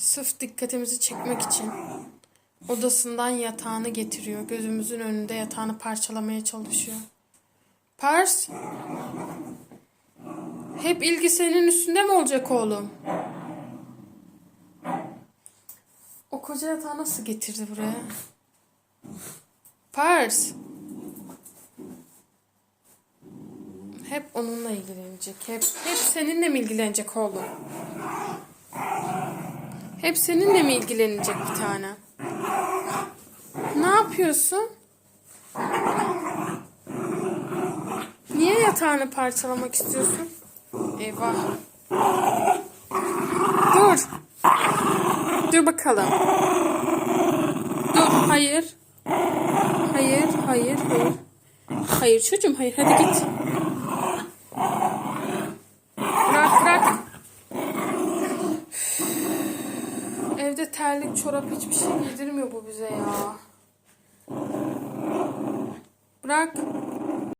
Sırf dikkatimizi çekmek için odasından yatağını getiriyor. Gözümüzün önünde yatağını parçalamaya çalışıyor. Pars. Hep ilgi senin üstünde mi olacak oğlum? O koca yatağı nasıl getirdi buraya? Pars. Hep onunla ilgilenecek. Hep hep seninle mi ilgilenecek oğlum? Hep seninle mi ilgilenecek bir tane? Ne yapıyorsun? Niye yatağını parçalamak istiyorsun? Eyvah. Dur. Dur bakalım. Dur. Hayır. Hayır, hayır, hayır. Hayır çocuğum, hayır. Hadi git. Bırak, bırak. Evde terlik, çorap hiçbir şey giydirmiyor bu bize ya. Bırak.